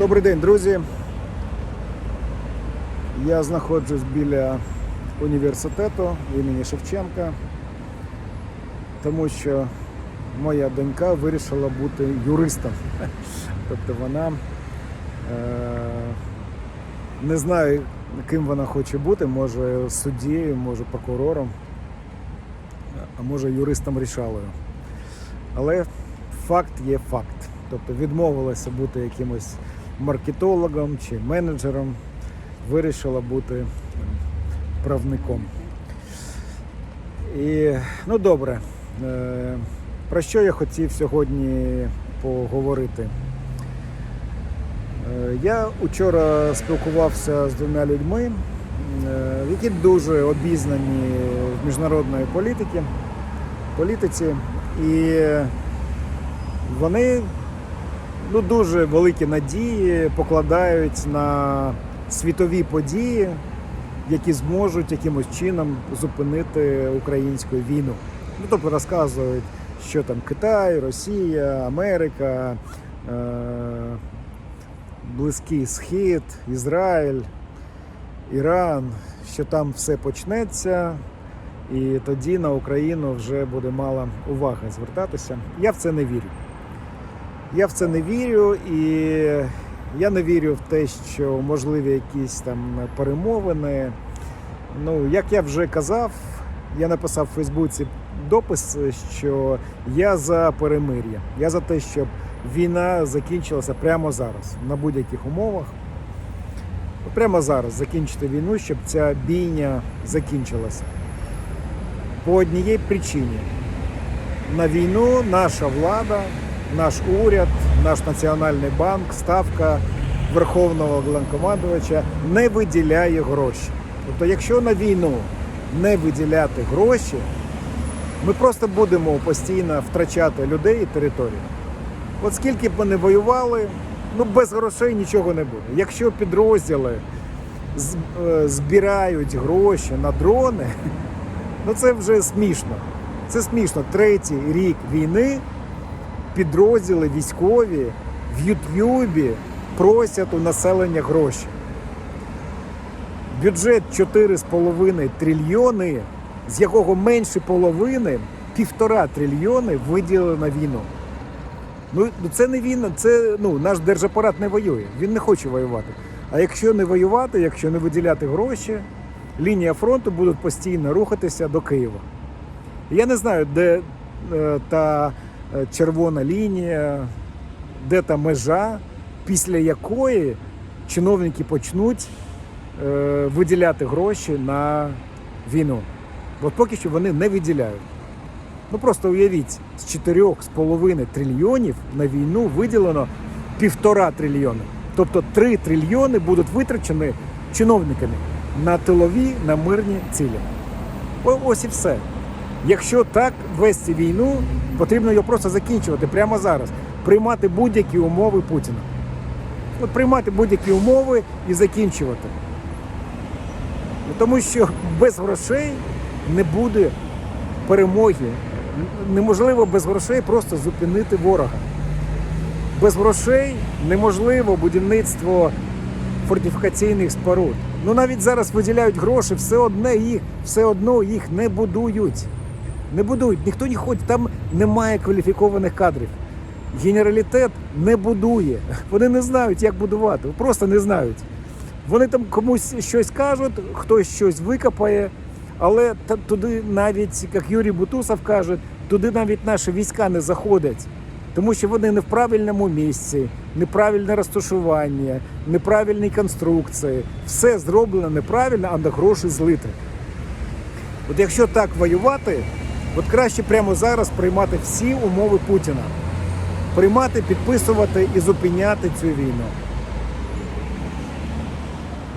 Добрий день, друзі. Я знаходжусь біля університету імені Шевченка, тому що моя донька вирішила бути юристом. Тобто вона е- не знаю, ким вона хоче бути, може суддєю, може прокурором, а може юристом рішалою. Але факт є факт. Тобто відмовилася бути якимось маркетологом чи менеджером, вирішила бути правником. І ну добре, е, про що я хотів сьогодні поговорити? Е, Я вчора спілкувався з двома людьми, е, які дуже обізнані в міжнародної політики, політиці, і вони ну, дуже великі надії покладають на світові події, які зможуть якимось чином зупинити українську війну. Ну, тобто розказують, що там Китай, Росія, Америка, е- Близький Схід, Ізраїль, Іран, що там все почнеться, і тоді на Україну вже буде мало уваги звертатися. Я в це не вірю. Я в це не вірю, і я не вірю в те, що можливі якісь там перемовини. Ну, як я вже казав, я написав в Фейсбуці допис, що я за перемир'я. Я за те, щоб війна закінчилася прямо зараз, на будь-яких умовах. Прямо зараз закінчити війну, щоб ця бійня закінчилася. По однієї причині. На війну наша влада, наш уряд, наш національний банк, ставка Верховного Головнокомандувача не виділяє гроші. Тобто, якщо на війну не виділяти гроші, ми просто будемо постійно втрачати людей і територію. От скільки б ми не воювали, ну без грошей нічого не буде. Якщо підрозділи е, збирають гроші на дрони, ну це вже смішно. Це смішно. Третій рік війни підрозділи військові в Ют'юбі просять у населення гроші. Бюджет 4,5 трильйони, з якого менше половини, півтора трильйони виділили на війну. Ну ну, це не війна, це ну, наш держапарат не воює. Він не хоче воювати. А якщо не воювати, якщо не виділяти гроші, лінія фронту будуть постійно рухатися до Києва. Я не знаю, де е, та червона лінія, де та межа, після якої чиновники почнуть е, виділяти гроші на війну. От поки що вони не виділяють. Ну просто уявіть, з 4,5 трильйонів на війну виділено півтора трильйони. Тобто 3 трильйони будуть витрачені чиновниками на тилові, на мирні цілі. Ось і все. Якщо так вести війну, потрібно його просто закінчувати прямо зараз, приймати будь-які умови Путіна. От приймати будь-які умови і закінчувати. Тому що без грошей не буде перемоги. Неможливо без грошей просто зупинити ворога. Без грошей неможливо будівництво фортифікаційних споруд. Ну навіть зараз виділяють гроші, все одне їх, все одно їх не будують. Не будують, ніхто не ходить, там немає кваліфікованих кадрів. Генералітет не будує. Вони не знають, як будувати, просто не знають. Вони там комусь щось кажуть, хтось щось викопає, але туди навіть, як Юрій Бутусов каже, туди навіть наші війська не заходять. Тому що вони не в правильному місці, неправильне розташування, неправильні конструкції. Все зроблено неправильно, а на гроші злити. От якщо так воювати, от краще прямо зараз приймати всі умови Путіна. Приймати, підписувати і зупиняти цю війну.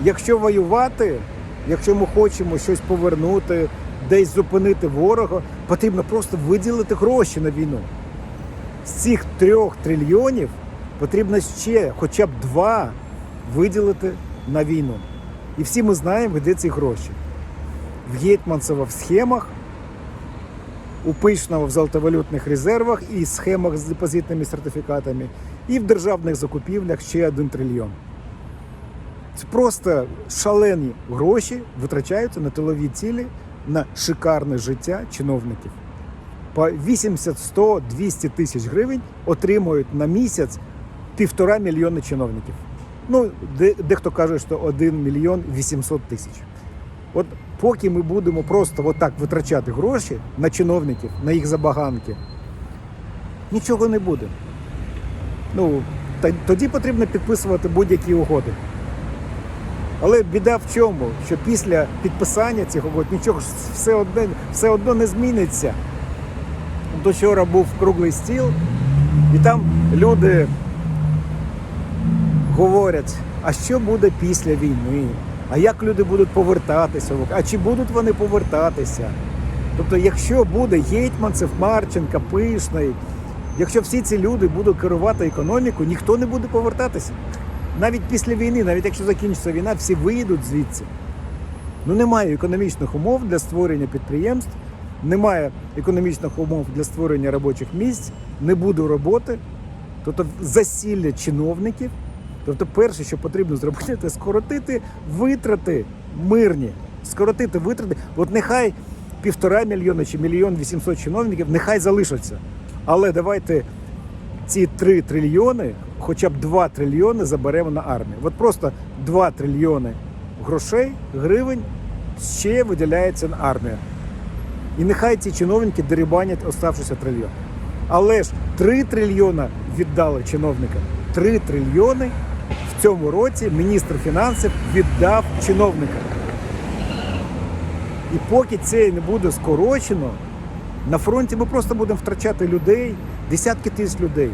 Якщо воювати, якщо ми хочемо щось повернути, десь зупинити ворога, потрібно просто виділити гроші на війну. З цих трьох трильйонів потрібно ще хоча б два виділити на війну. І всі ми знаємо, де ці гроші. В Гетьманцева в схемах, у Пишного в золотовалютних резервах і схемах з депозитними сертифікатами, І в державних закупівлях ще 1 трильйон. Це просто шалені гроші витрачаються на тилові цілі, на шикарне життя чиновників. По 80, 100, 200 тисяч гривень отримують на місяць півтора мільйони чиновників. Ну, дехто каже, що 1 мільйон 800 тисяч. От поки ми будемо просто отак витрачати гроші на чиновників, на їх забаганки, нічого не буде. Ну, тоді потрібно підписувати будь-які угоди. Але біда в чому? Що після підписання цих угод нічого все одно, все одно не зміниться. До вчора був круглий стіл, і там люди говорять, а що буде після війни? А як люди будуть повертатися? А чи будуть вони повертатися? Тобто, якщо буде Гетьманцев, Марченка, Пишний, якщо всі ці люди будуть керувати економікою, ніхто не буде повертатися. Навіть після війни, навіть якщо закінчиться війна, всі виїдуть звідси. Ну немає економічних умов для створення підприємств, немає економічних умов для створення робочих місць, не буде роботи. Тобто засілля чиновників. Тобто, перше, що потрібно зробити, це скоротити витрати мирні, скоротити витрати. От нехай півтора мільйона чи мільйон вісімсот чиновників, нехай залишаться. Але давайте ці 3 трильйони, хоча б 2 трильйони заберемо на армію. От просто 2 трильйони грошей, гривень ще виділяється на армію. І нехай ці чиновники дерибанять оставшися трильйон. Але ж 3 трильйона віддали чиновникам. 3 трильйони цьому році міністр фінансів віддав чиновникам. І поки це не буде скорочено, на фронті ми просто будемо втрачати людей, десятки тисяч людей,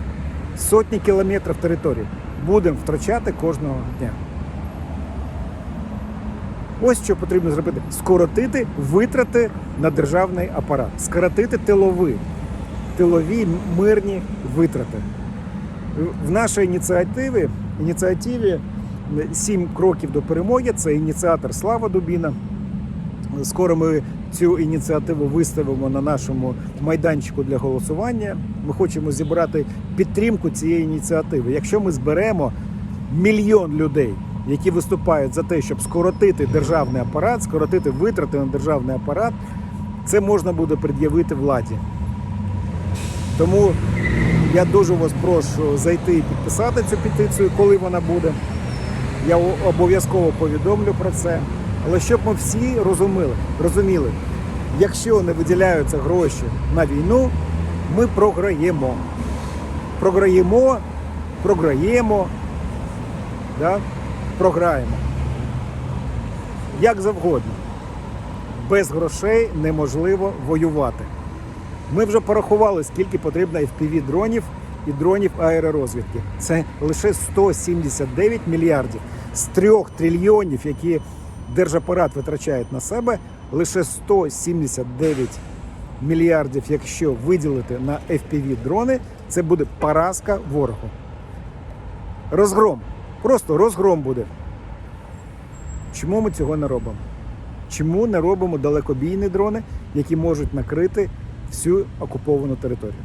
сотні кілометрів території. Будемо втрачати кожного дня. Ось що потрібно зробити: скоротити витрати на державний апарат, скоротити тилові, тилові мирні витрати. В нашій ініціативі, ініціативі «Сім кроків до перемоги. Це ініціатор Слава Дубіна. Скоро ми цю ініціативу виставимо на нашому майданчику для голосування. Ми хочемо зібрати підтримку цієї ініціативи. Якщо ми зберемо мільйон людей, які виступають за те, щоб скоротити державний апарат, скоротити витрати на державний апарат, це можна буде пред'явити владі. Тому я дуже вас прошу зайти і підписати цю петицію, коли вона буде. Я обов'язково повідомлю про це. Але щоб ми всі розуміли, розуміли, якщо не виділяються гроші на війну, ми програємо. Програємо, програємо, да? програємо. Як завгодно. Без грошей неможливо воювати. Ми вже порахували, скільки потрібно FPV дронів і дронів аеророзвідки. Це лише 179 мільярдів з трьох трильйонів, які держапарат витрачає на себе, лише 179 мільярдів, якщо виділити на FPV дрони, це буде поразка ворогу. Розгром. Просто розгром буде. Чому ми цього не робимо? Чому не робимо далекобійні дрони, які можуть накрити всю окуповану територію?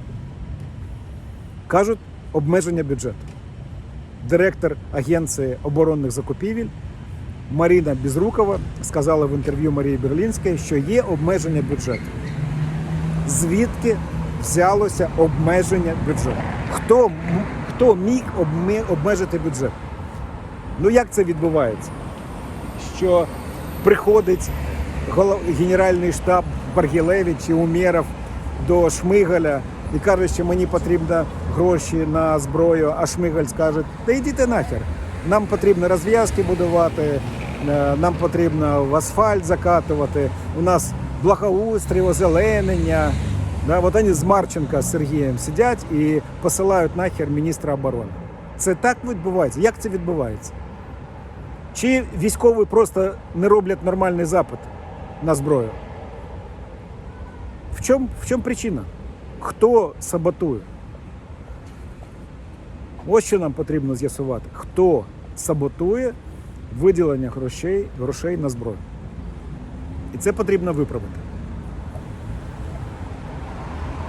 Кажуть, обмеження бюджету. Директор Агенції оборонних закупівель Маріна Безрукова сказала в інтерв'ю Марії Берлінської, що є обмеження бюджету. Звідки взялося обмеження бюджету? Хто, хто міг обмежити бюджет? Ну як це відбувається? Що приходить Генеральний штаб Баргілевич і Умєров до Шмигаля і каже, що мені потрібно гроші на зброю, а Шмигаль скаже, та йдіть нахер. Нам потрібно розв'язки будувати, е, нам потрібно в асфальт закатувати, у нас благоустрій, озеленення. Да, от вони з Марченка з Сергієм сидять і посилають нахер міністра оборони. Це так відбувається? Як це відбувається? Чи військові просто не роблять нормальний запит на зброю? Чому в чем причина? Хто саботує? Ось що нам потрібно з'ясувати. Хто саботує виділення грошей, грошей на зброю? І це потрібно виправити.